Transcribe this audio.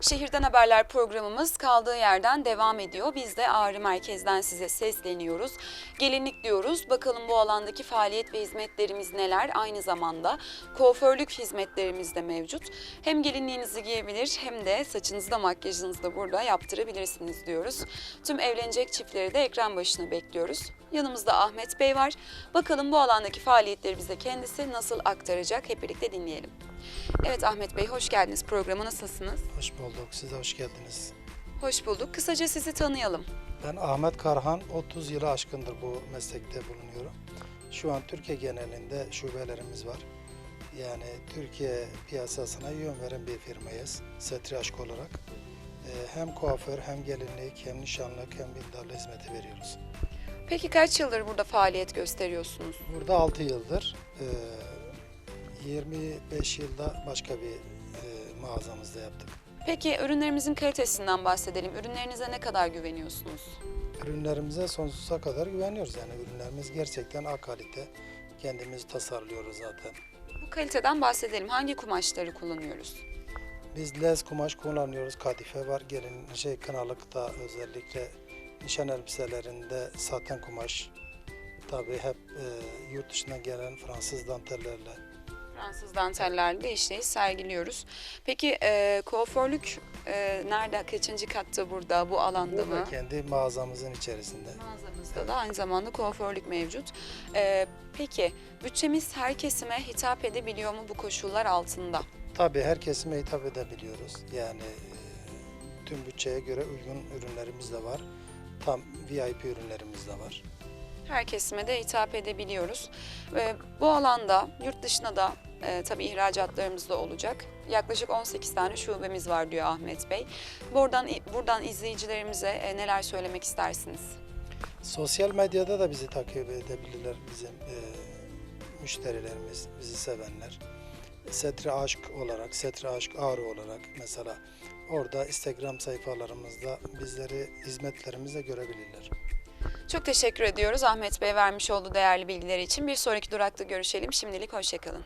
Şehirden Haberler programımız kaldığı yerden devam ediyor. Biz de Ağrı Merkez'den size sesleniyoruz. Gelinlik diyoruz. Bakalım bu alandaki faaliyet ve hizmetlerimiz neler? Aynı zamanda kuaförlük hizmetlerimiz de mevcut. Hem gelinliğinizi giyebilir hem de saçınızı da makyajınızı da burada yaptırabilirsiniz diyoruz. Tüm evlenecek çiftleri de ekran başına bekliyoruz. Yanımızda Ahmet Bey var. Bakalım bu alandaki faaliyetleri bize kendisi nasıl aktaracak? Hep birlikte dinleyelim. Evet Ahmet Bey hoş geldiniz. Programa nasılsınız? Hoş bulduk. Siz de hoş geldiniz. Hoş bulduk. Kısaca sizi tanıyalım. Ben Ahmet Karhan. 30 yılı aşkındır bu meslekte bulunuyorum. Şu an Türkiye genelinde şubelerimiz var. Yani Türkiye piyasasına yön veren bir firmayız. Setri aşk olarak. Ee, Hem kuaför hem gelinlik hem nişanlık hem bindarlı hizmeti veriyoruz. Peki kaç yıldır burada faaliyet gösteriyorsunuz? Burada 6 yıldır. E, 25 yılda başka bir e, mağazamızda yaptık. Peki ürünlerimizin kalitesinden bahsedelim. Ürünlerinize ne kadar güveniyorsunuz? Ürünlerimize sonsuza kadar güveniyoruz. Yani ürünlerimiz gerçekten A kalite. Kendimiz tasarlıyoruz zaten. Bu kaliteden bahsedelim. Hangi kumaşları kullanıyoruz? Biz lez kumaş kullanıyoruz. Kadife var. Gelin şey kınalıkta özellikle nişan elbiselerinde saten kumaş. Tabii hep e, yurt dışından gelen Fransız dantellerle. Fransız dantellerle işleyiş sergiliyoruz. Peki e, kuaförlük e, nerede? Kaçıncı katta burada? Bu alanda Burada mı? kendi mağazamızın içerisinde. Mağazamızda da aynı zamanda kuaförlük mevcut. E, peki bütçemiz her kesime hitap edebiliyor mu bu koşullar altında? Tabii her kesime hitap edebiliyoruz. Yani e, tüm bütçeye göre uygun ürünlerimiz de var. Tam VIP ürünlerimiz de var. Her kesime de hitap edebiliyoruz. Ve bu alanda yurt dışına da e, tabii ihracatlarımız da olacak. Yaklaşık 18 tane şubemiz var diyor Ahmet Bey. Buradan buradan izleyicilerimize e, neler söylemek istersiniz? Sosyal medyada da bizi takip edebilirler bizim e, müşterilerimiz, bizi sevenler. Setri Aşk olarak, Setri Aşk Ağrı olarak mesela orada Instagram sayfalarımızda bizleri hizmetlerimizle görebilirler. Çok teşekkür ediyoruz Ahmet Bey vermiş olduğu değerli bilgiler için. Bir sonraki durakta görüşelim. Şimdilik hoşçakalın.